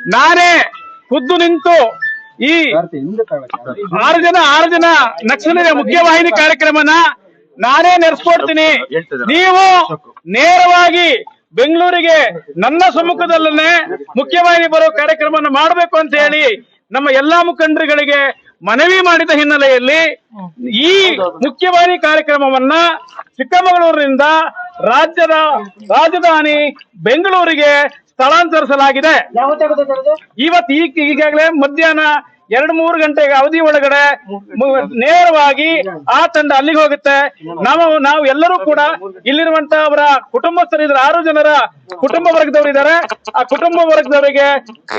ನಾನೇ ಖುದ್ದು ನಿಂತು ಈ ಆರು ಜನ ಆರು ಜನ ನಕ್ಸಲರ ಮುಖ್ಯವಾಹಿನಿ ಕಾರ್ಯಕ್ರಮನ ನಾನೇ ನಡೆಸ್ಕೊಡ್ತೀನಿ ನೀವು ನೇರವಾಗಿ ಬೆಂಗಳೂರಿಗೆ ನನ್ನ ಸಮ್ಮುಖದಲ್ಲೇ ಮುಖ್ಯವಾಹಿನಿ ಬರೋ ಕಾರ್ಯಕ್ರಮವನ್ನು ಮಾಡಬೇಕು ಅಂತ ಹೇಳಿ ನಮ್ಮ ಎಲ್ಲಾ ಮುಖಂಡರುಗಳಿಗೆ ಮನವಿ ಮಾಡಿದ ಹಿನ್ನೆಲೆಯಲ್ಲಿ ಈ ಮುಖ್ಯವಾಹಿನಿ ಕಾರ್ಯಕ್ರಮವನ್ನ ಚಿಕ್ಕಮಗಳೂರಿನಿಂದ ರಾಜ್ಯದ ರಾಜಧಾನಿ ಬೆಂಗಳೂರಿಗೆ ಸ್ಥಳಾಂತರಿಸಲಾಗಿದೆ. ಇವತ್ತು ಈಗ ಈಗಾಗಲೇ ಮಧ್ಯಾಹ್ನ ಎರಡ್ ಮೂರು ಗಂಟೆಗೆ ಅವಧಿ ಒಳಗಡೆ ನೇರವಾಗಿ ಆ ತಂಡ ಅಲ್ಲಿಗೆ ಹೋಗುತ್ತೆ. ನಾವು ನಾವು ಎಲ್ಲರೂ ಕೂಡ ಇಲ್ಲಿರುವಂತ ಅವರ ಕುಟುಂಬಸ್ಥರಿದ್ದಾರೆ ಆರು ಜನರ ಕುಟುಂಬ ವರ್ಗದವರಿದ್ದಾರೆ ಆ ಕುಟುಂಬ ವರ್ಗದವರಿಗೆ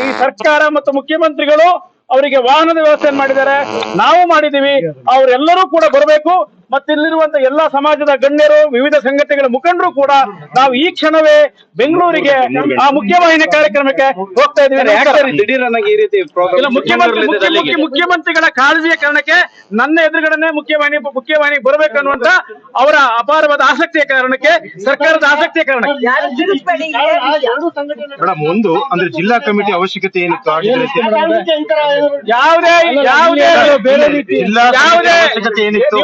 ಈ ಸರ್ಕಾರ ಮತ್ತು ಮುಖ್ಯಮಂತ್ರಿಗಳು ಅವರಿಗೆ ವಾಹನದ ವ್ಯವಸ್ಥೆ ಮಾಡಿದ್ದಾರೆ. ನಾವು ಮಾಡಿದೀವಿ ಅವರೆಲ್ಲರೂ ಕೂಡ ಬರಬೇಕು. ಮತ್ತೆ ಇಲ್ಲಿರುವಂತ ಎಲ್ಲಾ ಸಮಾಜದ ಗಣ್ಯರು ವಿವಿಧ ಸಂಘಟನೆಗಳ ಮುಖಂಡರು ಕೂಡ ನಾವು ಈ ಕ್ಷಣವೇ ಬೆಂಗಳೂರಿಗೆ ಆ ಮುಖ್ಯವಾಹಿನಿ ಕಾರ್ಯಕ್ರಮಕ್ಕೆ ಹೋಗ್ತಾ ಇದೀವಿ ಮುಖ್ಯಮಂತ್ರಿ ಮುಖ್ಯ- ಮುಖ್ಯ- ಮುಖ್ಯಮಂತ್ರಿಗಳ ಕಾಳಜಿಯ ಕಾರಣಕ್ಕೆ ನನ್ನ ಎದುರುಗಡೆ ಮುಖ್ಯವಾಹಿನಿ ಮುಖ್ಯವಾಹಿನಿ ಬರಬೇಕು ಅನ್ನುವಂತ ಅವರ ಅಪಾರವಾದ ಆಸಕ್ತಿಯ ಕಾರಣಕ್ಕೆ ಸರ್ಕಾರದ ಆಸಕ್ತಿಯ ಕಾರಣಕ್ಕೆ. ಮೇಡಮ್ ಒಂದು ಅಂದ್ರೆ ಜಿಲ್ಲಾ ಕಮಿಟಿ ಅವಶ್ಯಕತೆ ಏನಿತ್ತು ಆಗಿದ್ರೆ ಯಾವುದೇ ಯಾವುದೇ ಯಾವುದೇ ಅವಶ್ಯಕತೆ ಏನಿತ್ತು?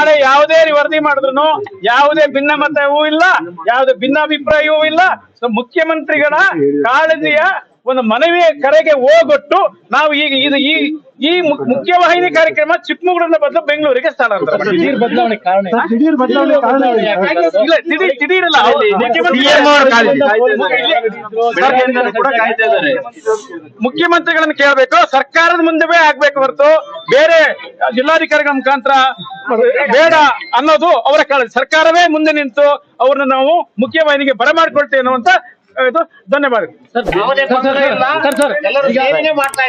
ನಾಳೆ ಯಾವುದೇ ವರದಿ ಮಾಡಿದ್ರು ಯಾವುದೇ ಭಿನ್ನಮತವೂ ಇಲ್ಲ ಯಾವುದೇ ಭಿನ್ನಾಭಿಪ್ರಾಯವೂ ಇಲ್ಲ. ಸೊ ಮುಖ್ಯಮಂತ್ರಿಗಳ ಕಾಳಜಿಯ ಒಂದು ಮನವಿಯ ಕರೆಗೆ ಹೋಗೊಟ್ಟು ನಾವು ಈಗ ಇದು ಈ ಈ ಮು- ಮುಖ್ಯವಾಹಿನಿ ಕಾರ್ಯಕ್ರಮ ಚಿಕ್ಕಮಗಳೂರಿನ ಬದಲು ಬೆಂಗಳೂರಿಗೆ ಸ್ಥಳಾಂತರ ಮುಖ್ಯಮಂತ್ರಿಗಳನ್ನ ಕೇಳಬೇಕು. ಸರ್ಕಾರದ ಮುಂದೆ ಆಗ್ಬೇಕು ಹೊರತು. ಬೇರೆ ಜಿಲ್ಲಾಧಿಕಾರಿಗಳ ಮುಖಾಂತರ ಬೇಡ ಅನ್ನೋದು ಅವರ ಕಾಳಜಿ ಸರ್ಕಾರವೇ ಮುಂದೆ ನಿಂತು ಅವ್ರನ್ನ ನಾವು ಮುಖ್ಯವಾಹಿನಿಗೆ ಬರಮಾಡ್ಕೊಳ್ತೇವೆ ಅನ್ನುವಂತ ಇದು ಧನ್ಯವಾದಗಳು ಸರ್ ಸರ್ ಎಲ್ಲರೂ ಸೇವೆನೇ ಮಾಡ್ತಾ